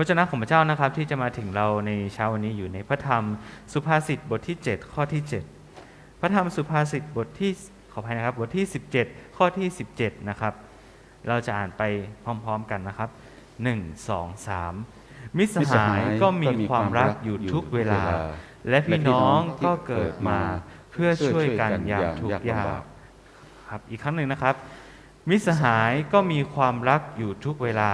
พระเจ้าของพระเจ้านะครับที่จะมาถึงเราในเช้าวันนี้อยู่ในพระธรรมสุภาษิตบทที่ 7 ข้อที่ 7 พระธรรมสุภาษิตบทที่ขออภัยนะครับบทที่ 17 ข้อที่ 17 นะครับ เราจะอ่านไปพร้อมๆกันนะครับ 1 2 3 มิสหายก็มีความรักอยู่ทุกเวลา และพี่น้องก็เกิดมาเพื่อช่วยกันอย่างทุกยากครับอีกครั้งหนึ่งนะครับ มิสหายก็มีความรักอยู่ทุกเวลา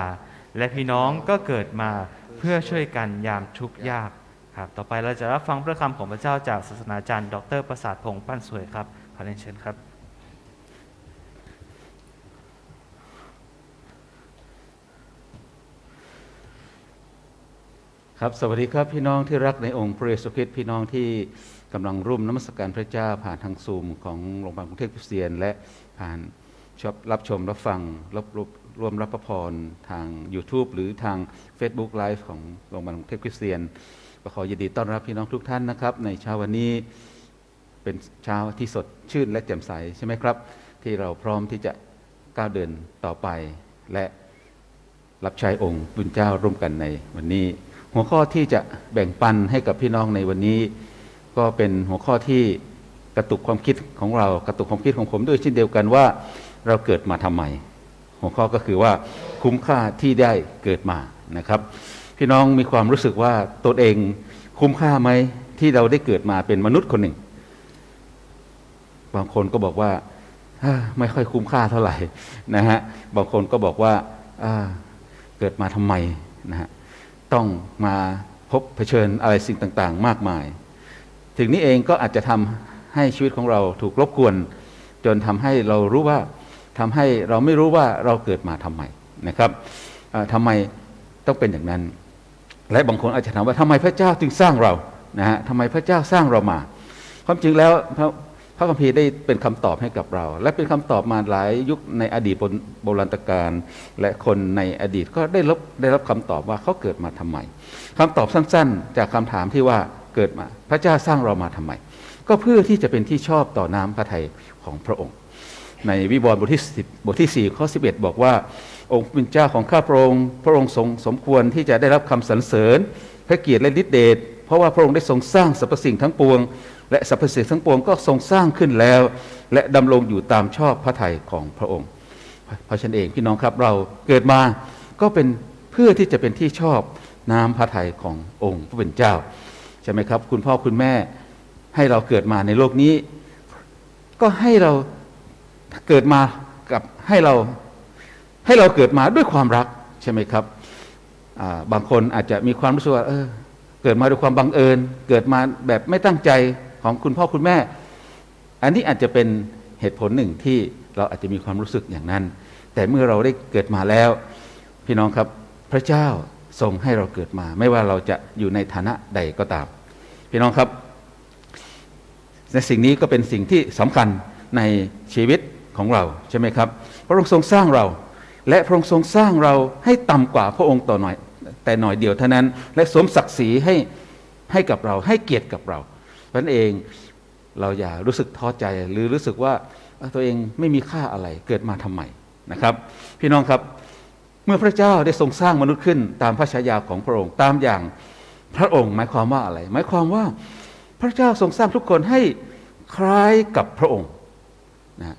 และพี่น้องก็เกิดมาเพื่อช่วยกันยามทุกข์ยากครับ ต่อไปเราจะรับฟังพระคำของพระเจ้าจากศาสนาจารย์ ดรประสาทพงษ์ปั้นสวยครับขอเรียนเชิญครับ ครับ สวัสดีครับพี่น้องที่รักในองค์พระเยซูคริสต์พี่น้องที่กำลังร่วมนมัสการพระเจ้าผ่านทางซูมของโรงพยาบาลกรุงเทพคริสเตียน และผ่านชอบรับชมรับฟังรับรับ ร่วมรับพระพรทาง YouTube หรือทาง Facebook Live ของโรงพยาบาลกรุงเทพคริสเตียนก็ขอยินดีต้อนรับพี่น้องทุกท่านนะครับ ในเช้าวันนี้เป็นเช้าที่สดชื่นและแจ่มใสใช่ไหมครับ ที่เราพร้อมที่จะก้าวเดินต่อไป และรับใช้องค์บุญเจ้าร่วมกันในวันนี้ หัวข้อที่จะแบ่งปันให้กับพี่น้องในวันนี้ ก็เป็นหัวข้อที่กระตุกความคิดของเรากระตุกความคิดของผมด้วยเช่นเดียวกันว่า เราเกิดมาทำไม หัวข้อก็คือว่าคุ้มค่าที่ได้เกิดมานะครับ พี่น้องมีความรู้สึกว่าตนเองคุ้มค่าไหมที่เราได้เกิดมาเป็นมนุษย์คนหนึ่ง บางคนก็บอกว่าไม่ค่อยคุ้มค่าเท่าไหร่นะฮะบางคนก็บอกว่าเกิดมาทำไมนะฮะต้องมาพบเผชิญอะไรสิ่งต่างๆ มากมาย ถึงนี้เองก็อาจจะทำให้ชีวิตของเราถูกรบกวน จนทำให้เรารู้ว่า ทำให้เราไม่รู้ว่าเราเกิดมาทำไมนะครับอ่าทำไมต้องเป็นอย่างนั้น และบางคนอาจจะถามว่าทำไมพระเจ้าจึงสร้างเรานะฮะทำไมพระเจ้าสร้างเรามา ความจริงแล้วพระพระคัมภีร์ได้เป็นคำตอบให้กับเรา และเป็นคำตอบมาหลายยุคในอดีตโบราณกาลและคนในอดีตก็ได้รับได้รับคำตอบว่าเขาเกิดมาทำไมคำตอบสั้นๆ จากคำถามที่ว่าเกิดมา พระเจ้าสร้างเรามาทำไม ก็เพื่อที่จะเป็นที่ชอบต่อน้ำพระทัยของพระองค์ ในวิวรณ์บทที่10บทที่ 4 ข้อ 11 บอกว่า องค์เป็นเจ้าของข้าพระองค์พระองค์ทรงสมควรที่จะได้รับคำสรรเสริญ พระเกียรติและฤทธิเดชเพราะว่าพระองค์ได้ทรงสร้างสรรพสิ่งทั้งปวง และสรรพสิ่งทั้งปวงก็ทรงสร้างขึ้นแล้ว และดำรงอยู่ตามชอบพระทัยของพระองค์ เพราะฉะนั้นเองพี่น้องครับเราเกิดมาก็เป็นเพื่อที่จะเป็นที่ชอบน้ำพระทัยขององค์ผู้เป็นเจ้าใช่ไหมครับ คุณพ่อคุณแม่ให้เราเกิดมาในโลกนี้ ก็ให้เรา เกิดมากับให้เราให้เราเกิดมาด้วยความรักใช่ไหมครับ บางคนอาจจะมีความรู้สึกว่าเออเกิดมาด้วยความบังเอิญ เกิดมาแบบไม่ตั้งใจของคุณพ่อคุณแม่ อันนี้อาจจะเป็นเหตุผลหนึ่งที่เราอาจจะมีความรู้สึกอย่างนั้น แต่เมื่อเราได้เกิดมาแล้ว พี่น้องครับพระเจ้าทรงให้เราเกิดมา ไม่ว่าเราจะอยู่ในฐานะใดก็ตาม พี่น้องครับในสิ่งนี้ก็เป็นสิ่งที่สำคัญในชีวิต ของเราใช่ไหมครับ พระองค์ทรงสร้างเรา และพระองค์ทรงสร้างเราให้ต่ำกว่าพระองค์ต่อหน่อย แต่หน่อยเดียวเท่านั้น และสวมศักดิ์ศรีให้ให้กับเราให้เกียรติกับเราเพราะนั้นเองเราอย่ารู้สึกท้อใจหรือรู้สึกว่าตัวเองไม่มีค่าอะไรเกิดมาทำไมนะครับ พี่น้องครับเมื่อพระเจ้าได้ทรงสร้างมนุษย์ขึ้น ตามพระฉายาของพระองค์ตามอย่างพระองค์หมายความว่าอะไร หมายความว่าพระเจ้าทรงสร้างทุกคนให้คล้ายกับพระองค์นะ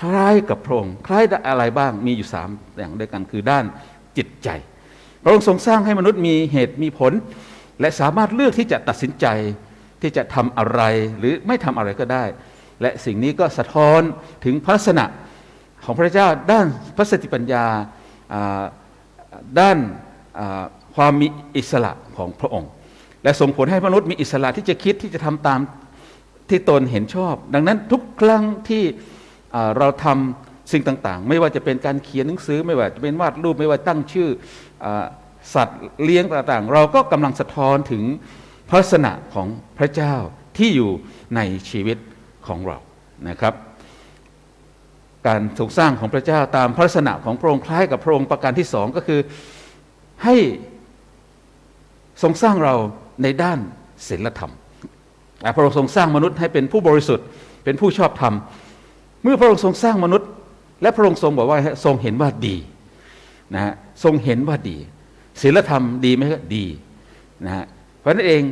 คล้ายกับพระองค์คล้ายอะไรบ้างมีอยู่สามอย่างด้วยกันคือด้านจิตใจ พระองค์ทรงสร้างให้มนุษย์มีเหตุมีผล และสามารถเลือกที่จะตัดสินใจที่จะทำอะไรหรือไม่ทำอะไรก็ได้ และสิ่งนี้ก็สะท้อนถึงพระลักษณะของพระเจ้าด้านพระสติปัญญาด้านความมีอิสระของพระองค์ และส่งผลให้มนุษย์มีอิสระที่จะคิดที่จะทำตามที่ตนเห็นชอบ ดังนั้นทุกครั้งที่ เราทำสิ่งต่างๆ ไม่ว่าจะเป็นการเขียนหนังสือไม่ว่าจะเป็นวาดรูปไม่ว่าตั้งชื่ออสัตว์เลี้ยงต่างๆ เราก็กำลังสะท้อนถึงพระลักษณะของพระเจ้าที่อยู่ในชีวิตของเรานะครับ การถูกสร้างของพระเจ้าตามพระลักษณะของพระองค์คล้ายกับพระองค์ประการที่สองก็คือให้ทรงสร้างเราในด้านศีลธรรมพระองค์ทรงสร้างมนุษย์ให้เป็นผู้บริสุทธิ์เป็นผู้ชอบธรรม เมื่อพระองค์ทรงสร้างมนุษย์ และพระองค์ทรงบอกว่าทรงเห็นว่าดีนะฮะทรงเห็นว่าดีศีลธรรมดีไหมครับดีนะฮะเพราะนั้นเอง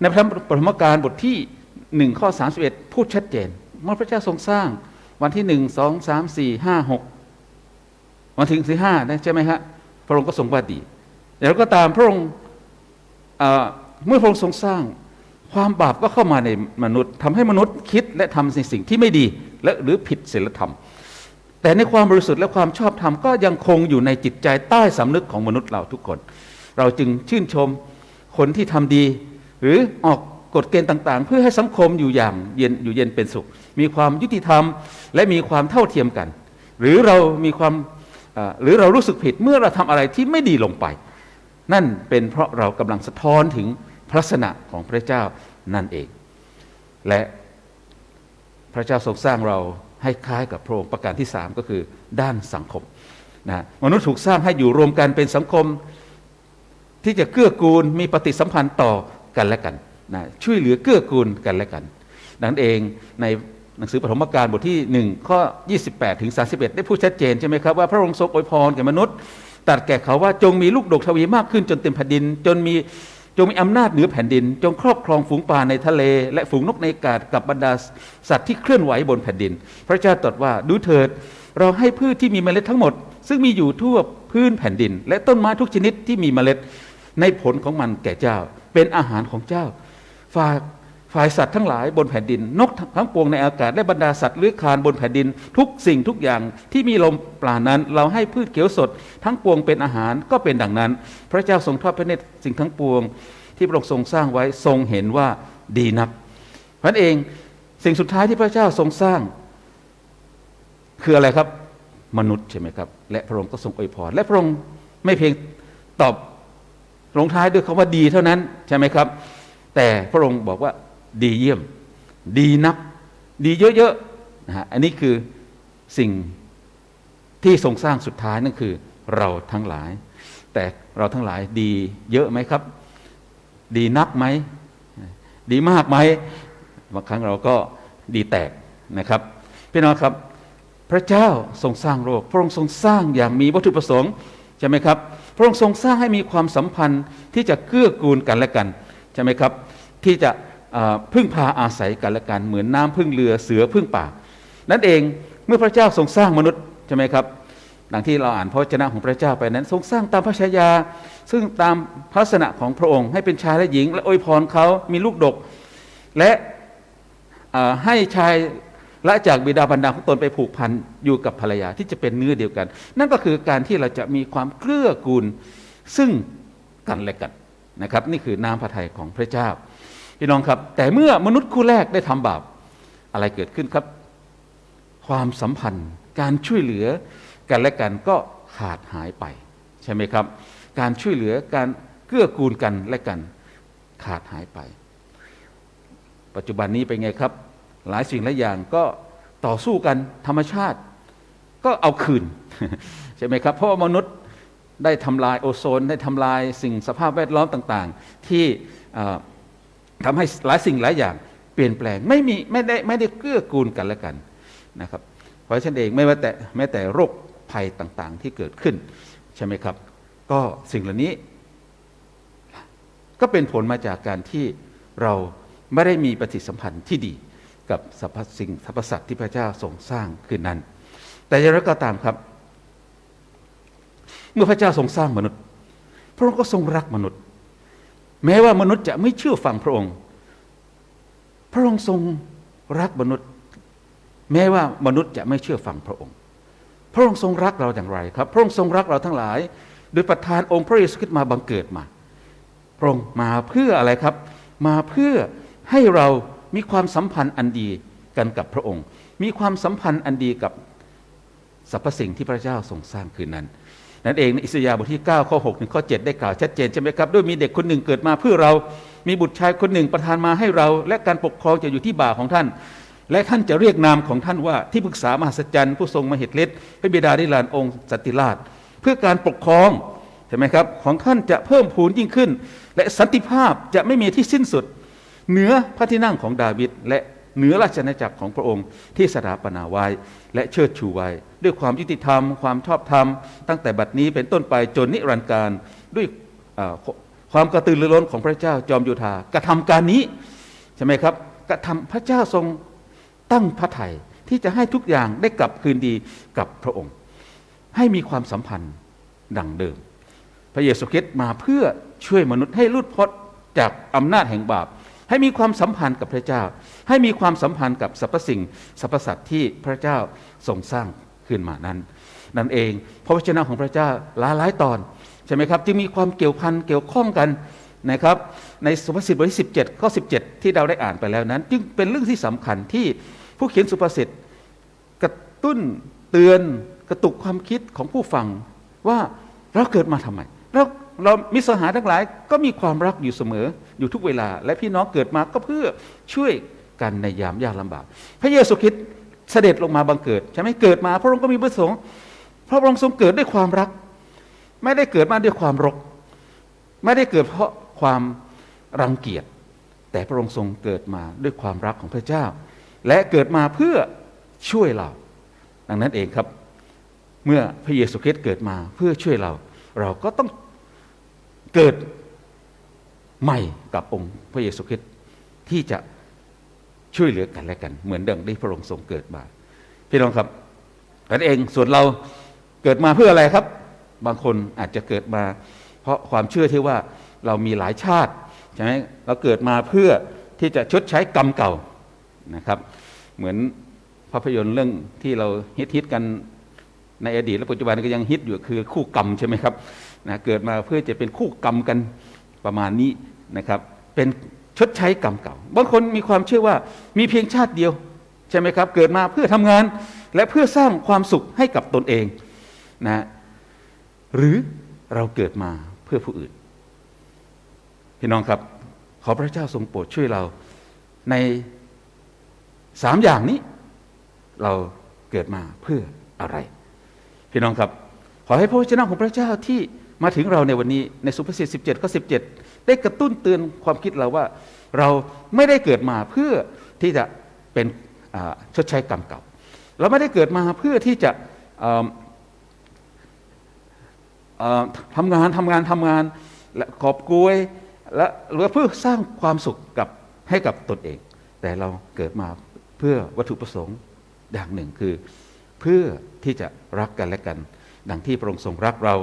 ในพระธรรมปฐมกาลบทที่หนึ่งข้อสามสิบเอ็ดพูดชัดเจนเมื่อพระเจ้าทรงสร้างวันที่หนึ่งสองสามสี่ห้าหกวันถึงสี่ห้านะใช่ไหมฮะพระองค์ก็ทรงว่าดีแล้วก็ตามพระองค์เมื่อพระองค์ทรงสร้างความบาปก็เข้ามาในมนุษย์ทำให้มนุษย์คิดและทำในสิ่งที่ไม่ดี และหรือผิดศีลธรรม แต่ในความบริสุทธิ์และความชอบธรรมก็ยังคงอยู่ในจิตใจใต้สำนึกของมนุษย์เราทุกคน เราจึงชื่นชมคนที่ทำดี หรือออกกฎเกณฑ์ต่าง ๆ เพื่อให้สังคมอยู่อย่างเย็นอยู่เย็นเป็นสุข มีความยุติธรรมและมีความเท่าเทียมกัน หรือเรามีความหรือเรารู้สึกผิดเมื่อเราทำอะไรที่ไม่ดีลงไป นั่นเป็นเพราะเรากำลังสะท้อนถึงพระลักษณะของพระเจ้านั่นเอง และ พระเจ้าทรงสร้างเราให้คล้ายกับพระองค์ประการที่สามก็คือด้านสังคมนะมนุษย์ถูกสร้างให้อยู่รวมกันเป็นสังคม ที่จะเกื้อกูลมีปฏิสัมพันธ์ต่อกันและกันนะช่วยเหลือเกื้อกูลกันและกัน ดังนั้นเองในหนังสือปฐมกาลบทที่ 1 ข้อ 28 ถึง 31 ได้พูดชัดเจนใช่ไหมครับว่าพระองค์ทรงอวยพรแก่มนุษย์ตรัสแก่เขาว่าจงมีลูกดกทวีมากขึ้นจนเต็มแผ่นดิน จนมี จงมีอำนาจเหนือแผ่นดิน จงครอบครองฝูงปลาในทะเล และฝูงนกในอากาศกับบรรดาสัตว์ที่เคลื่อนไหวบนแผ่นดิน พระเจ้าตรัสว่าดูเถิด เราให้พืชที่มีเมล็ดทั้งหมด ซึ่งมีอยู่ทั่วพื้นแผ่นดิน และต้นไม้ทุกชนิดที่มีเมล็ดในผลของมันแก่เจ้า เป็นอาหารของเจ้า ฝาก ฝ่ายสัตว์ทั้งหลายบนแผ่นดิน นกทั้งปวงในอากาศและบรรดาสัตว์เลื้อยคลานบนแผ่นดิน ทุกสิ่งทุกอย่างที่มีลมปราณนั้น เราให้พืชเขียวสด ทั้งปวงเป็นอาหารก็เป็นดังนั้น พระเจ้าทรงทอดพระเนตรสิ่งทั้งปวง ที่พระองค์ทรงสร้างไว้ทรงเห็นว่าดีนักเพราะนั้นเองสิ่งสุดท้ายที่พระเจ้าทรงสร้าง คืออะไรครับมนุษย์ใช่ไหมครับ และพระองค์ก็ทรงอวยพรและพระองค์ไม่เพียงตอบลงท้ายด้วยคำว่าดีเท่านั้นใช่ไหมครับ แต่พระองค์บอกว่า ดีเยี่ยม ดีนักดีเยอะๆนะฮะอันนี้คือสิ่งที่ทรงสร้างสุดท้ายนั่นคือเราทั้งหลาย แต่เราทั้งหลายดีเยอะไหมครับ ดีนักไหม ดีมากไหมบางครั้งเราก็ดีแตกนะครับพี่น้องครับ พระเจ้าทรงสร้างโลก พระองค์ทรงสร้างอย่างมีวัตถุประสงค์ใช่ไหมครับ พระองค์ทรงสร้างให้มีความสัมพันธ์ที่จะเกื้อกูลกันและกันใช่ไหมครับ ที่จะ พึ่งพาอาศัยกันและกันเหมือนน้ำพึ่งเรือเสือพึ่งป่า นั่นเองเมื่อพระเจ้าทรงสร้างมนุษย์ใช่ไหมครับดังที่เราอ่านพระวจนะของพระเจ้าไปนั้น ทรงสร้างตามพระชายา ซึ่งตามพระลักษณะของพระองค์ ให้เป็นชายและหญิง และอวยพรเขามีลูกดก และให้ชายละจากบิดาบรรดาของตนไปผูกพันอยู่กับภรรยาที่จะเป็นเนื้อเดียวกัน นั่นก็คือการที่เราจะมีความเกื้อกูลซึ่งกันและกันนะครับ นี่คือน้ำพระทัยของพระเจ้า พี่น้องครับ แต่เมื่อมนุษย์คู่แรกได้ทำบาปอะไรเกิดขึ้นครับ ความสัมพันธ์ การช่วยเหลือกันและกันก็ขาดหายไป ใช่ไหมครับ การช่วยเหลือการเกื้อกูลกันและกัน ขาดหายไป ปัจจุบันนี้เป็นไงครับ หลายสิ่งหลายอย่างก็ต่อสู้กันธรรมชาติ ก็เอาคืน ใช่ไหมครับ เพราะมนุษย์ได้ทำลายโอโซน ได้ทำลายสิ่งสภาพแวดล้อมต่าง ๆ ที่ ทำให้หลายสิ่งหลายอย่างเปลี่ยนแปลงไม่มีไม่ได้ไม่ได้เกื้อกูลกันและกันนะครับ เพราะฉะนั้นเองไม่ว่าแต่แม้แต่โรคภัยต่างๆ ที่เกิดขึ้นใช่ไหมครับ ก็สิ่งเหล่านี้ ก็เป็นผลมาจากการที่เราไม่ได้มีปฏิสัมพันธ์ที่ดีกับสรรพสิ่งสรรพสัตว์ที่พระเจ้าทรงสร้างขึ้นนั้น แต่อย่างไรก็ตามครับ เมื่อพระเจ้าทรงสร้างมนุษย์ พระองค์ก็ทรงรักมนุษย์ แม้ว่ามนุษย์จะไม่เชื่อฟังพระองค์ พระองค์ทรงรักมนุษย์ แม้ว่ามนุษย์จะไม่เชื่อฟังพระองค์ พระองค์ทรงรักเราอย่างไรครับ พระองค์ทรงรักเราทั้งหลาย โดยประทานองค์พระเยซูคริสต์มาบังเกิดมา พระองค์มาเพื่ออะไรครับ มาเพื่อให้เรามีความสัมพันธ์อันดีกันกับพระองค์ มีความสัมพันธ์อันดีกับสรรพสิ่งที่พระเจ้าทรงสร้างคืนนั้น นั่นเองในอิสยาห์บทที่ 9 ข้อ6ถึงข้อ 7 ได้กล่าวชัดเจนใช่ไหมครับด้วยมีเด็กคนหนึ่งเกิดมาเพื่อเรามีบุตรชายคนหนึ่งประทานมาให้เรา และการปกครองจะอยู่ที่บ่าของท่าน และท่านจะเรียกนามของท่านว่าที่ปรึกษามหัศจรรย์ผู้ทรงมหิทธิฤทธิ์พระบิดานิรันองค์สันติราช เพื่อการปกครองใช่ไหมครับของท่านจะเพิ่มพูนยิ่งขึ้น และสันติภาพจะไม่มีที่สิ้นสุดเหนือพระที่นั่งของดาวิดและ เหนือราชอาณาจักรของพระองค์ที่สถาปนาไว้ และเชิดชูไว้ ด้วยความยุติธรรม ความชอบธรรม ตั้งแต่บัดนี้เป็นต้นไปจนนิรันดร์การด้วยความกระตือรือร้นของพระเจ้าจอมโยธากระทำการนี้ใช่ไหมครับกระทำพระเจ้าทรงตั้งพระทัยที่จะให้ทุกอย่างได้กลับคืนดีกับพระองค์ ให้มีความสัมพันธ์ดังเดิม พระเยซูคริสต์มาเพื่อช่วยมนุษย์ให้ลุดพ้นจากอำนาจแห่งบาป ให้มีความสัมพันธ์กับพระเจ้า ให้มีความสัมพันธ์กับสรรพสิ่งสรรพสัตว์ที่พระเจ้าทรงสร้างขึ้นมานั้น นั่นเองพระวจนะของพระเจ้าหลายหลายตอนใช่ไหมครับจึงมีความเกี่ยวพันเกี่ยวข้องกันนะครับในสุภาษิตบทที่17ข้อ17 ที่เราได้อ่านไปแล้วนั้น จึงเป็นเรื่องที่สำคัญที่ผู้เขียนสุภาษิตกระตุ้นเตือนกระตุกความคิดของผู้ฟังว่าเราเกิดมาทำไมเรา เรามิสหายทั้งหลายก็มีความรักอยู่เสมออยู่ทุกเวลา และพี่น้องเกิดมาก็เพื่อช่วยกันในยามยากลำบาก พระเยซูคริสต์เสด็จลงมาบังเกิด ใช่ไหมเกิดมา พระองค์ก็มีประสงค์พระองค์ทรงเกิดด้วยความรัก ไม่ได้เกิดมาด้วยความรก ไม่ได้เกิดเพราะความรังเกียจแต่พระองค์ทรงเกิดมาด้วยความรักของพระเจ้า และเกิดมาเพื่อช่วยเรา ดังนั้นเองครับ เมื่อพระเยซูคริสต์เกิดมาเพื่อช่วยเรา เราก็ต้อง เกิดใหม่กับองค์พระเยซูคริสต์ที่จะช่วยเหลือกันและกัน เหมือนเดังที่พระองค์ทรงเกิดมา พี่น้องครับนั่นเองส่วนเราเกิดมาเพื่ออะไรครับ บางคนอาจจะเกิดมา เพราะความเชื่อที่ว่าเรามีหลายชาติใช่ไหมเราเกิดมาเพื่อที่จะชดใช้กรรมเก่านะครับ เหมือนภาพยนตร์เรื่องที่เราฮิตฮิตๆกันในอดีตและปัจจุบันก็ยังฮิตอยู่คือคู่กรรมใช่ไหมครับ นะเกิดมาเพื่อจะเป็นคู่กรรมกันประมาณนี้นะครับ เป็นชดใช้กรรมเก่า บางคนมีความเชื่อว่ามีเพียงชาติเดียวใช่ไหมครับ เกิดมาเพื่อทำงานและเพื่อสร้างความสุขให้กับตนเองนะหรือเราเกิดมาเพื่อผู้อื่น พี่น้องครับ ขอพระเจ้าทรงโปรดช่วยเราในสามอย่างนี้ เราเกิดมาเพื่ออะไร พี่น้องครับ ขอให้พระวจนะของพระเจ้าที่ มาถึงเราในวันนี้ในสุภาษิต17ข้อ17 ได้กระตุ้นเตือนความคิดเราว่า เราไม่ได้เกิดมาเพื่อที่จะเป็นชดใช้กรรมเก่า เราไม่ได้เกิดมาเพื่อที่จะทำงานทำงานทำงานและกอบกวยและหรือเพื่อสร้างความสุขกับให้กับตนเอง แต่เราเกิดมาเพื่อวัตถุประสงค์อย่างหนึ่งคือ เพื่อที่จะรักกันและกัน ดังที่พระองค์ทรงรักเรา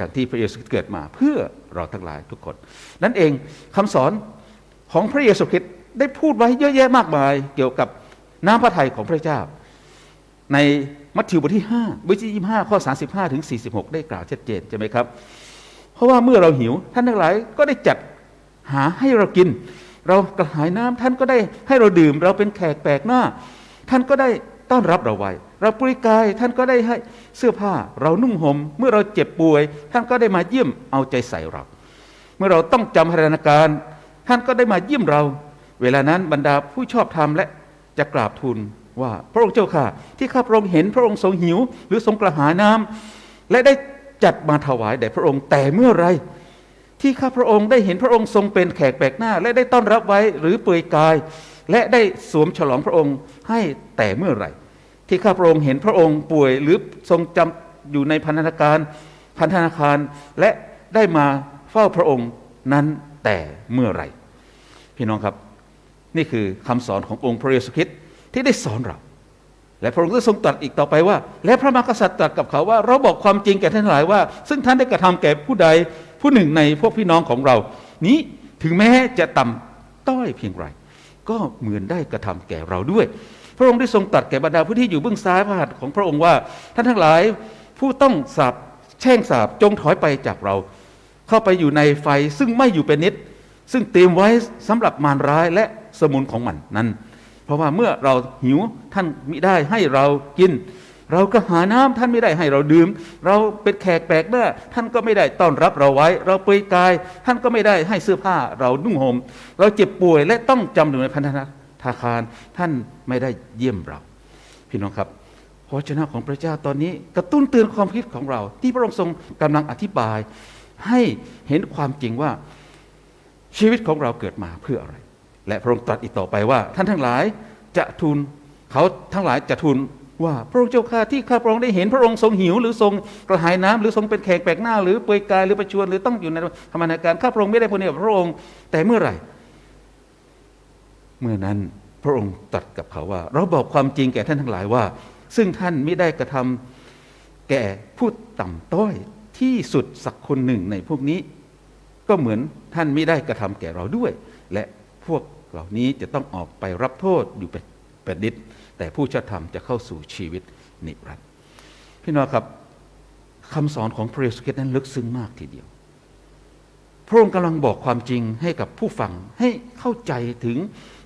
ดังที่พระเยซูคริสต์เกิดมาเพื่อเราทั้งหลายทุกคน นั่นเองคำสอนของพระเยซูคริสต์ได้พูดไว้เยอะแยะมากมาย เกี่ยวกับน้ำพระทัยของพระเจ้า ในมัทธิวบทที่5บทที่25ข้อ 35 ถึง 46 ได้กล่าวชัดเจนใช่ไหมครับ เพราะว่าเมื่อเราหิวท่านทั้งหลายก็ได้จัดหาให้เรากิน เรากระหายน้ำท่านก็ได้ให้เราดื่ม เราเป็นแขกแปลกหน้า ท่านก็ได้ต้อนรับเราไว้ เราปริกายท่านก็ได้ให้เสื้อผ้าเรานุ่งหม่มเมื่อเราเจ็บป่วย ท่านก็ได้มาเยี่ยมเอาใจใส่เรา เมื่อเราต้องจำสถานการ ท่านก็ได้มาเยี่ยมเรา เวลานั้นบรรดาผู้ชอบธรรมและจะกราบทูลว่าพระองค์เจ้าค่ะ ที่ข้าพระองค์เห็นพระองค์ทรงหิว หรือทรงกระหายน้ำและได้จัดมาถวายแด่พระองค์แต่เมื่อไร ที่ข้าพระองค์ได้เห็นพระองค์ทรงเป็นแขกแปลกหน้า และได้ต้อนรับไว้หรือเปลือยกาย และได้สวมฉลองพระองค์ให้แต่เมื่อไหร่ ที่ข้าพระองค์เห็นพระองค์ป่วยหรือทรงจำอยู่ในพันธนาการพันธนาคารและได้มาเฝ้าพระองค์นั้นแต่เมื่อไหร่ พี่น้องครับ นี่คือคำสอนขององค์พระเยซูคริสต์ที่ได้สอนเรา และพระองค์ก็ทรงตรัสอีกต่อไปว่า และพระมหากษัตริย์ตรัสกับเขาว่า เราบอกความจริงแก่ท่านหลายว่า ซึ่งท่านได้กระทำแก่ผู้ใดผู้หนึ่งในพวกพี่น้องของเรา นี้ถึงแม้จะต่ำต้อยเพียงไรก็เหมือนได้กระทำแก่เราด้วย พระองค์ได้ทรงตรัสแก่บรรดาผู้ที่อยู่เบื้องซ้ายพระหัตถ์ของพระองค์ว่า ท่านทั้งหลายผู้ต้องสาบแช่งสาบจงถอยไปจากเรา เข้าไปอยู่ในไฟซึ่งไม่อยู่เป็นนิด ซึ่งเตรียมไว้สำหรับมารร้ายและสมุนของมันนั้น เพราะว่าเมื่อเราหิวท่านมิได้ให้เรากิน เราก็หาน้ำท่านไม่ได้ให้เราดื่ม เราเป็นแขกแปลกหน้าท่านก็ไม่ได้ต้อนรับเราไว้ เราเปลือยกาย ท่านก็ไม่ได้ให้เสื้อผ้าเรานุ่งห่มเราเจ็บป่วยและต้องจำอยู่ในพันธนา คารท่านไม่ได้เยี่ยมเรา พี่น้องครับพระวจนะของพระเจ้าตอนนี้กระตุ้นเตือนความคิดของเรา ที่พระองค์ทรงกำลังอธิบาย ให้เห็นความจริงว่าชีวิตของเราเกิดมาเพื่ออะไร และพระองค์ตรัสอีกต่อไปว่า ท่านทั้งหลายจะทูลเขาทั้งหลายจะทูลว่าพระองค์เจ้าข้าที่ข้าพระองค์ได้เห็นพระองค์ทรงหิว หรือทรงกระหายน้ำหรือทรงเป็นแขกแปลกหน้า หรือเปลือยกายหรือประชวรหรือต้องอยู่ในธรรมนาการข้าพระองค์ไม่ได้พระเนตรพระองค์แต่เมื่อไหร่ เมื่อนั้นพระองค์ตรัสกับเขาว่า เราบอกความจริงแก่ท่านทั้งหลายว่า ซึ่งท่านไม่ได้กระทำแก่ผู้ต่ำต้อยที่สุดสักคนหนึ่งในพวกนี้ ก็เหมือนท่านไม่ได้กระทำแก่เราด้วย และพวกเหล่านี้จะต้องออกไปรับโทษอยู่เป็นเป็นนิดแต่ผู้ชธรรมจะเข้าสู่ชีวิตนิรันดร์พี่น้องครับคำสอนของพระเยซูคริสต์นั้นลึกซึ้งมากทีเดียว พระองค์กำลังบอกความจริงให้กับผู้ฟังให้เข้าใจถึง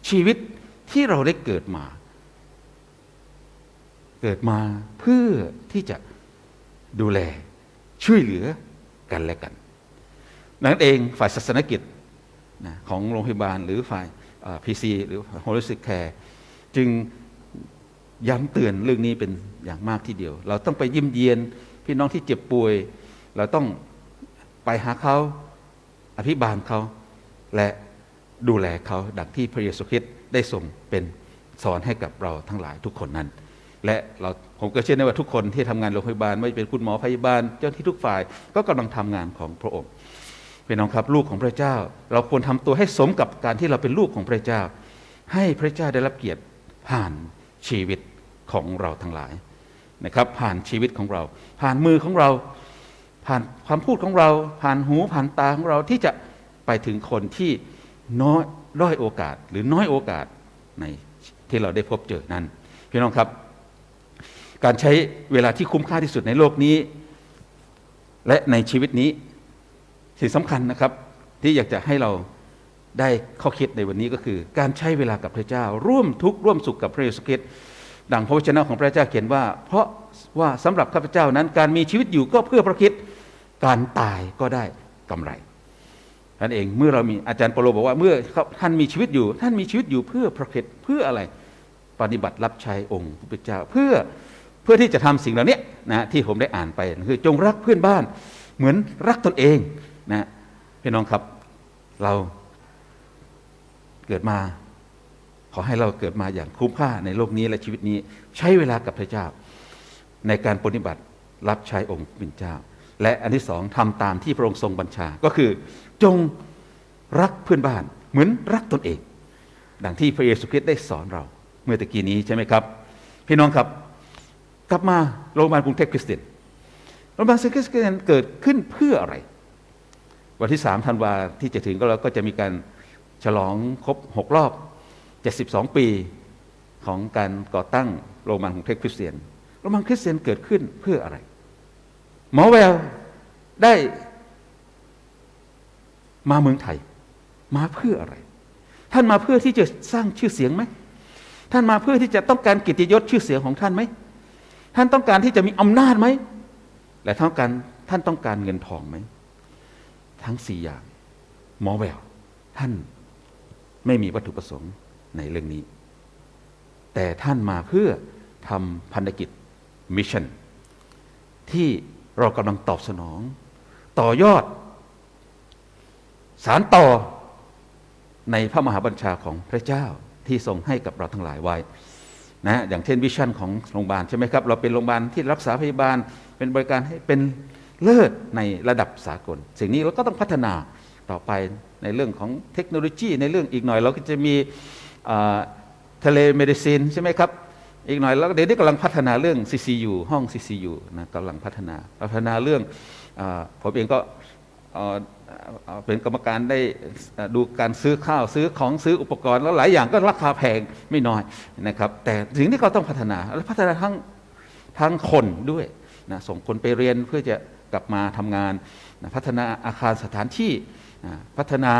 ชีวิตที่เราได้เกิดมา เกิดมาเพื่อที่จะดูแลช่วยเหลือกันและกันดังนั้นเองฝ่ายศาสนกิจนะของโรงพยาบาลหรือฝ่ายพีซีหรือ holistic care จึงย้ำเตือนเรื่องนี้เป็นอย่างมากทีเดียว เราต้องไปเยิ้มเยียนพี่น้องที่เจ็บป่วย เราต้องไปหาเขาอภิบาลเขาและ ดูแลเขาดังที่พระเยซูคริสต์ได้ทรงเป็นสอนให้กับเราทั้งหลายทุกคนนั้น และเราผมก็เชื่อได้ว่าทุกคนที่ทำงานโรงพยาบาลไม่ว่าเป็นคุณหมอพยาบาลเจ้าที่ทุกฝ่ายก็กำลังทำงานของพระองค์พี่น้องครับลูกของพระเจ้า เราควรทำตัวให้สมกับการที่เราเป็นลูกของพระเจ้า ให้พระเจ้าได้รับเกียรติผ่านชีวิตของเราทั้งหลายนะครับ ผ่านชีวิตของเรา ผ่านมือของเรา ผ่านความพูดของเรา ผ่านหูผ่านตาของเราที่จะไปถึงคนที่ น้อยด้อยโอกาสหรือน้อยโอกาสในที่เราได้พบเจอนั้นพี่น้องครับ การใช้เวลาที่คุ้มค่าที่สุดในโลกนี้ และในชีวิตนี้สิ่งสำคัญนะครับ ที่อยากจะให้เราได้ข้อคิดในวันนี้ก็คือ การใช้เวลากับพระเจ้า ร่วมทุกข์ร่วมสุขกับพระเยซูคริสต์ดังพระวจนะของพระเจ้าเขียนว่า เพราะว่าสำหรับข้าพเจ้านั้นการมีชีวิตอยู่ก็เพื่อพระคริสต์การตายก็ได้กำไร นั่นเองเมื่อเรามีอาจารย์เปโลบอกว่าเมื่อท่านมีชีวิตอยู่ ท่านมีชีวิตอยู่เพื่อพระคริสต์เพื่ออะไรปฏิบัติรับใช้องค์พระพุทธเจ้าเพื่อเพื่อที่จะทำสิ่งเหล่านี้นะที่ผมได้อ่านไปคือจงรักเพื่อนบ้านเหมือนรักตนเองนะพี่น้องครับเราเกิดมา ขอให้เราเกิดมาอย่างคุ้มค่าในโลกนี้และชีวิตนี้ ใช้เวลากับพระเจ้า ในการปฏิบัติรับใช้องค์เป็นเจ้า และอันที่สองทำตามที่พระองค์ทรงบัญชาก็คือ จงรักเพื่อนบ้าน เหมือนรักตนเอง ดังที่พระเยซูคริสต์ได้สอนเรา เมื่อตะกี้นี้ใช่ไหมครับ พี่น้องครับ กลับมาโรงพยาบาลกรุงเทพคริสเตียนโรรัฐบาลคริสเตียนเกิดขึ้นเพื่ออะไร วันที่3ธันวาที่จะถึงก็เราก็จะมีการฉลองครบ6รอบ 72 ปีของการก่อตั้งโรงพยาบาลของเทคคริสเตียนโรงพยาบาลคริสเตียนเกิดขึ้นเพื่ออะไร หมอแววได้ มาเมืองไทย มาเพื่ออะไร ท่านมาเพื่อที่จะสร้างชื่อเสียงไหมท่านมาเพื่อที่จะต้องการกิติยศชื่อเสียงของท่านไหมท่านต้องการที่จะมีอำนาจไหมและท่านการท่านต้องการเงินทองไหมทั้งสี่อย่างหมอแววท่านไม่มีวัตถุประสงค์ในเรื่องนี้ แต่ท่านมาเพื่อทำพันธกิจมิชชั่นที่เรากำลังตอบสนอง ต่อยอด สารต่อในพระมหาบัญชาของพระเจ้าที่ทรงให้กับเราทั้งหลายไว้นะอย่างเช่นวิชั่นของโรงพยาบาลใช่ไหมครับเราเป็นโรงพยาบาลที่รักษาพยาบาลเป็นบริการให้เป็นเลิศในระดับสากล สิ่งนี้เราก็ต้องพัฒนาต่อไปในเรื่องของเทคโนโลยี ในเรื่องอีกหน่อยเราก็จะมีเทเลเมดิซินใช่ไหมครับ อีกหน่อยแล้วเดี๋ยวนี้กำลังพัฒนาเรื่อง CCU ห้อง CCU นะกำลังพัฒนาพัฒนาเรื่องอผมเองก็ เป็นกรรมการได้ดูการซื้อข้าวซื้อของซื้ออุปกรณ์แล้วหลายอย่างก็ราคาแพงไม่น้อยนะครับ แต่สิ่งที่เราต้องพัฒนาและพัฒนาทั้งทั้งคนด้วยนะส่งคนไปเรียนเพื่อจะกลับมาทำงานนะพัฒนาอาคารสถานที่นะพัฒนา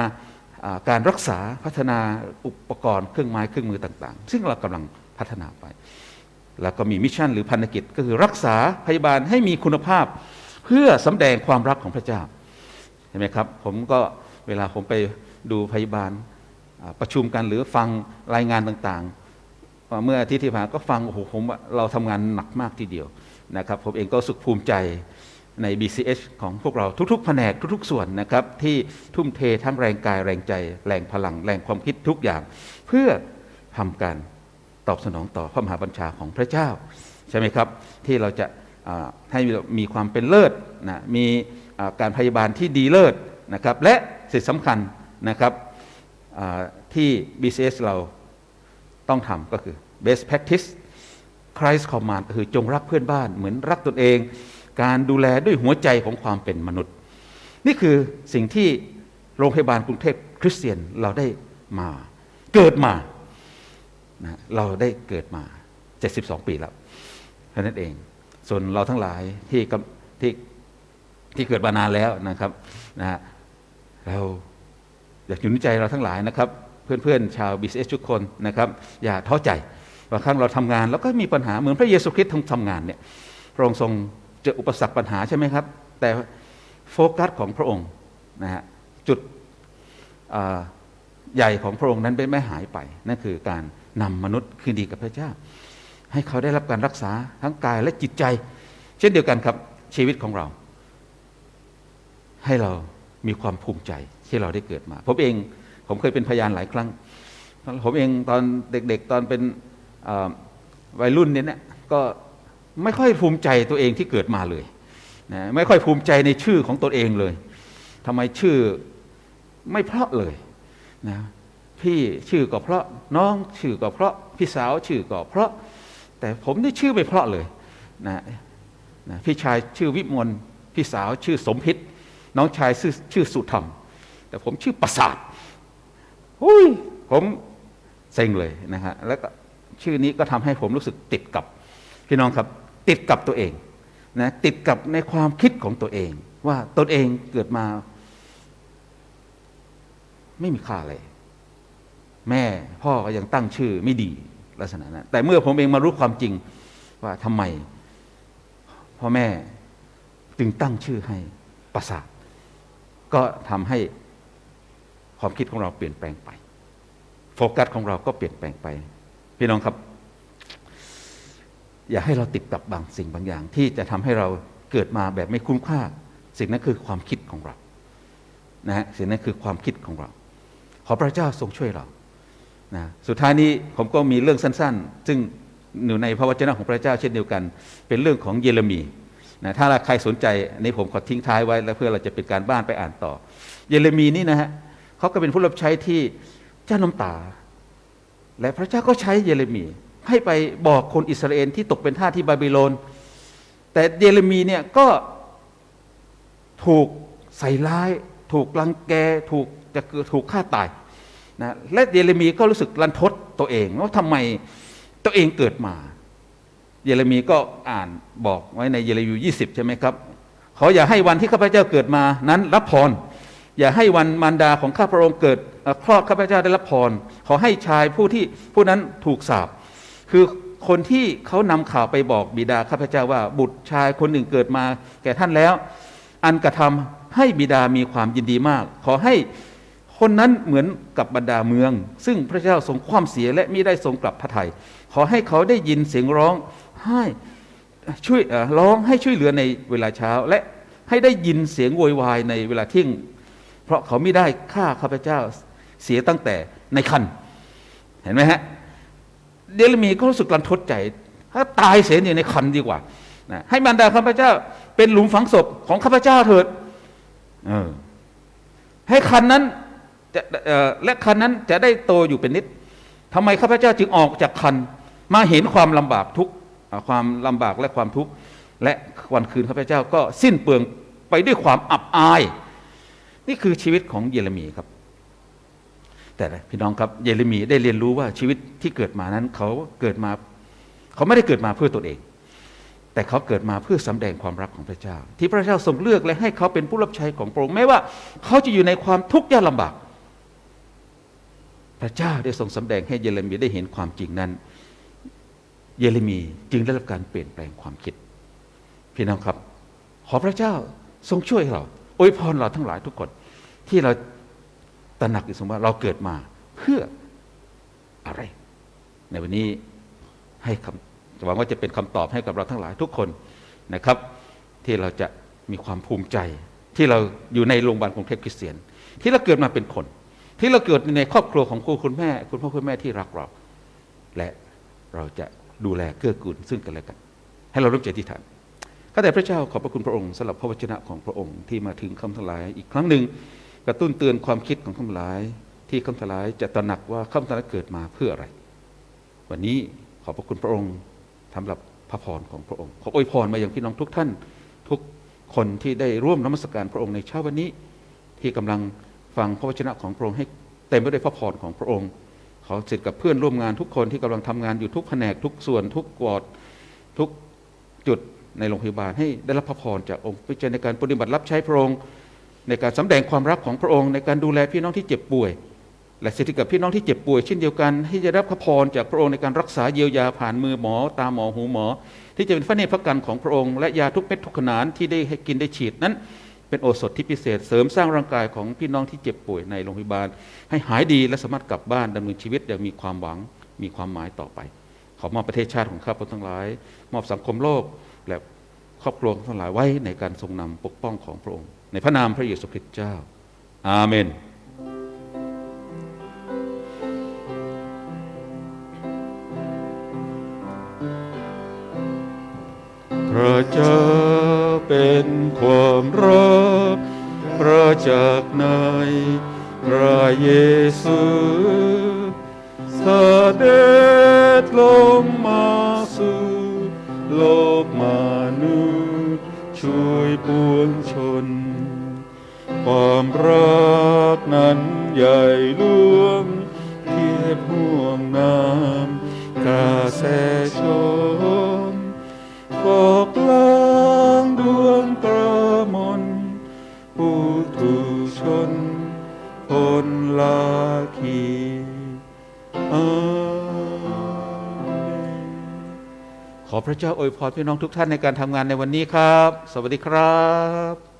การรักษาพัฒนาอุปกรณ์เครื่องไม้เครื่องมือต่าง ๆ ซึ่งเรากำลังพัฒนาไป แล้วก็มีมิชชั่นหรือพันธกิจก็คือรักษาพยาบาลให้มีคุณภาพ เพื่อสำแดงความรักของพระเจ้า ห็นไหมครับ ผมก็เวลาผมไปดูพยาบาลประชุมกันหรือฟังรายงานต่างๆ เมื่ออาทิตย์ที่ผ่านก็ฟังโอ้โหผมเราทำงานหนักมากทีเดียวนะครับ ผมเองก็สึกภูมิใจใน BCH ของพวกเราทุกๆ แผนกทุกๆ ส่วนนะครับ ที่ทุ่มเททั้งแรงกายแรงใจ แรงพลัง แรงความคิดทุกอย่าง เพื่อทำการตอบสนองต่อพระมหาบัญชาของพระเจ้า ใช่ไหมครับ ที่เราจะให้มีความเป็นเลิศนะมี การพยาบาลที่ดีเลิศนะครับและสิ่งสำคัญนะครับที่ BCS เราต้องทำก็คือ best practice Christ command ก็คือจงรักเพื่อนบ้านเหมือนรักตนเอง การดูแลด้วยหัวใจของความเป็นมนุษย์ นี่คือสิ่งที่โรงพยาบาลกรุงเทพคริสเตียนเราได้มาเกิดมานะเราได้เกิดมา 72 ปีแล้วเท่านั้นเอง ส่วนเราทั้งหลายที่ที่ ที่เกิดมานานแล้วนะครับนะฮะเราอยากหนุนใจเราทั้งหลายนะครับ เพื่อนๆชาวบีเอสทุกคนนะครับ อย่าท้อใจบางครั้งเราทำงานแล้วก็มีปัญหาเหมือนพระเยซูคริสต์ทำทำงานเนี่ยพระองค์ทรงเจออุปสรรคปัญหาใช่ไหมครับ แต่โฟกัสของพระองค์นะฮะจุดใหญ่ของพระองค์นั้นไม่หายไป นั่นคือการนำมนุษย์คืนดีกับพระเจ้า ให้เขาได้รับการรักษาทั้งกายและจิตใจ เช่นเดียวกันครับชีวิตของเรา ให้เรามีความภูมิใจที่เราได้เกิดมา ผมเองผมเคยเป็นพยานหลายครั้ง ผมเองตอนเด็กๆตอนเป็นวัยรุ่นเนี่ยนะก็ไม่ค่อยภูมิใจตัวเองที่เกิดมาเลยนะไม่ค่อยภูมิใจในชื่อของตัวเองเลยทำไมชื่อไม่เพราะเลยนะพี่ชื่อก็เพราะน้องชื่อก็เพราะพี่สาวชื่อก็เพราะ แต่ผมได้ชื่อไม่เพราะเลยนะนะพี่ชายชื่อวิมลพี่สาวชื่อสมพิษ น้องชายชื่อชื่อสุธรรม แต่ผมชื่อประสาทหุยผมเซ็งเลยนะฮะแล้วก็ชื่อนี้ก็ทำให้ผมรู้สึกติดกับพี่น้องครับติดกับตัวเองนะติดกับในความคิดของตัวเอง ว่าตนเองเกิดมา ไม่มีค่าเลย แม่พ่อก็ยังตั้งชื่อไม่ดีลักษณะนั้นแต่เมื่อผมเองมารู้ความจริงว่าทำไมพ่อแม่จึงตั้งชื่อให้ประสาท ก็ทำให้ความคิดของเราเปลี่ยนแปลงไป โฟกัสของเราก็เปลี่ยนแปลงไป พี่น้องครับ อย่าให้เราติดกับบางสิ่งบางอย่าง ที่จะทำให้เราเกิดมาแบบไม่คุ้มค่า สิ่งนั้นคือความคิดของเรานะฮะสิ่งนั้นคือความคิดของเรา ขอพระเจ้าทรงช่วยเรานะสุดท้ายนี้ผมก็มีเรื่องสั้น ๆ ซึ่งอยู่ในพระวจนะของพระเจ้าเช่นเดียวกัน เป็นเรื่องของเยเรมี นะถ้าใครสนใจนี้ผมขอทิ้งท้ายไว้แล้วเพื่อเราจะเป็นการบ้านไปอ่านต่อ เยเรมีนี่นะฮะเขาก็เป็นผู้รับใช้ที่เจ้าน้ำตา และพระเจ้าก็ใช้เยเรมี ให้ไปบอกคนอิสราเอลที่ตกเป็นทาสที่บาบิโลน แต่เยเรมีเนี่ยก็ถูกใส่ร้าย ถูกรังแกถูกจะเกิดถูกฆ่าตายนะและเยเรมีก็รู้สึกรันทดตัวเองว่าทำไมตัวเองเกิดมา เยเรมีก็อ่านบอกไว้ในเยเรมียี่สิบใช่ไหมครับขออย่าให้วันที่ข้าพเจ้าเกิดมานั้นรับพรอย่าให้วันมารดาของข้าพระองค์เกิดคลอดข้าพเจ้าได้รับพรขอให้ชายผู้ที่ผู้นั้นถูกสาปคือคนที่เขานำข่าวไปบอกบิดาข้าพเจ้าว่าบุตรชายคนหนึ่งเกิดมา แก่ท่านแล้ว อันกระทำให้บิดามีความยินดีมาก ขอให้ คนนั้นเหมือนกับบรรดาเมือง ซึ่งพระเจ้าทรงความเสียและมิได้ทรงกลับพระทัยขอให้เขาได้ยินเสียงร้องให้ช่วยร้องให้ช่วยเหลือในเวลาเช้า และให้ได้ยินเสียงโวยวายในเวลาเที่ยงเพราะเขาไม่ได้ฆ่าข้าพเจ้าเสียตั้งแต่ในคันเห็นไหมฮะเดลมีก็รู้สึกรันทดใจ ถ้าตายเสียอยู่ในคันดีกว่านะให้มารดาข้าพเจ้า เป็นหลุมฝังศพของข้าพเจ้าเถิดออให้คันนั้น จะและคันนั้นจะได้โตอยู่เป็นนิดทำไมข้าพเจ้าจึงออกจากคันมาเห็นความลำบากทุกความลำบากและความทุกข์และวันคืนข้าพเจ้าก็สิ้นเปลืองไปด้วยความอับอาย นี่คือชีวิตของเยเรมีครับ แต่พี่น้องครับเยเรมีได้เรียนรู้ว่าชีวิตที่เกิดมานั้นเขาเกิดมาเขาไม่ได้เกิดมาเพื่อตนเอง แต่เขาเกิดมาเพื่อสำแดงความรักของพระเจ้า ที่พระเจ้าทรงเลือกและให้เขาเป็นผู้รับใช้ของพระองค์แม้ว่า เขาจะอยู่ในความทุกข์ยากลำบาก พระเจ้าได้ทรงสำแดงให้เยเรมีได้เห็นความจริงนั้น เยเรมีจึงได้รับการเปลี่ยนแปลงความคิด พี่น้องครับ ขอพระเจ้าทรงช่วยเราอวยพรเราทั้งหลายทุกคนที่เราตระหนักอยู่เสมอว่าเราเกิดมาเพื่ออะไร ในวันนี้ให้คำหวังว่าจะเป็นคำตอบให้กับเราทั้งหลายทุกคนนะครับ ที่เราจะมีความภูมิใจ ที่เราอยู่ในโรงพยาบาลกรุงเทพคริสเตียน ที่เราเกิดมาเป็นคน ที่เราเกิดในครอบครัวของคุณคุณแม่ คุณพ่อคุณแม่ที่รักเรา และเราจะดูแลเกื้อกูลซึ่งกันและกัน ให้เราร่วมใจที่ฐานข้าแต่พระเจ้าขอบพระคุณพระองค์สำหรับพระวจนะของพระองค์ที่มาถึงคำทลายอีกครั้งหนึ่งกระตุ้นเตือนความคิดของคำทลาย ที่คำทลายจะตระหนักว่าคำทลายเกิดมาเพื่ออะไร วันนี้ขอบพระคุณพระองค์สำหรับพระพรของพระองค์ขออวยพรมาอย่างพี่น้องทุกท่าน ทุกคนที่ได้ร่วมนมัสการพระองค์ในเช้าวันนี้ ที่กำลัง ฟังพระวจนะของพระองค์ให้เต็มไปด้วยพระพรของพระองค์ ขอสิทธิ์กับเพื่อนร่วมงานทุกคนที่กำลังทำงานอยู่ทุกแผนกทุกส่วนทุกวอดทุกจุดในโรงพยาบาลให้ได้รับพระพรจากองค์พระเจ้าในการปฏิบัติรับใช้พระองค์ ในการสำแดงความรักของพระองค์ ในการดูแลพี่น้องที่เจ็บป่วย และสิทธิกับพี่น้องที่เจ็บป่วยเช่นเดียวกันที่จะได้รับพระพรจากพระองค์ในการรักษาเยียวยาผ่านมือหมอ ตาหมอหูหมอ ที่จะเป็นพระเนตรพระกันของพระองค์และยาทุกเม็ดทุกขนานที่ได้ให้กินได้ฉีดนั้น เป็นโอสถที่พิเศษ เสริมสร้างร่างกายของพี่น้องที่เจ็บป่วยในโรงพยาบาล ให้หายดีและสามารถกลับบ้านดำเนินชีวิตอย่างมีความหวังมีความหมายต่อไป ขอมอบประเทศชาติของข้าพเจ้าทั้งหลาย มอบสังคมโลกและครอบครัวทั้งหลายไว้ในการทรงนำปกป้องของพระองค์ ในพระนามพระเยซูคริสต์เจ้า อาเมนพระเจ้า เป็นความรักพระจากในพระเยซูเสด็จลงมาสู่โลกมนุษย์ช่วยปวงชน ความรักนั้นใหญ่หลวงเทียบห่วงน้ำกาแสชน พระเจ้าอวยพรพี่น้องทุกท่านในการทำงานในวันนี้ครับ สวัสดีครับ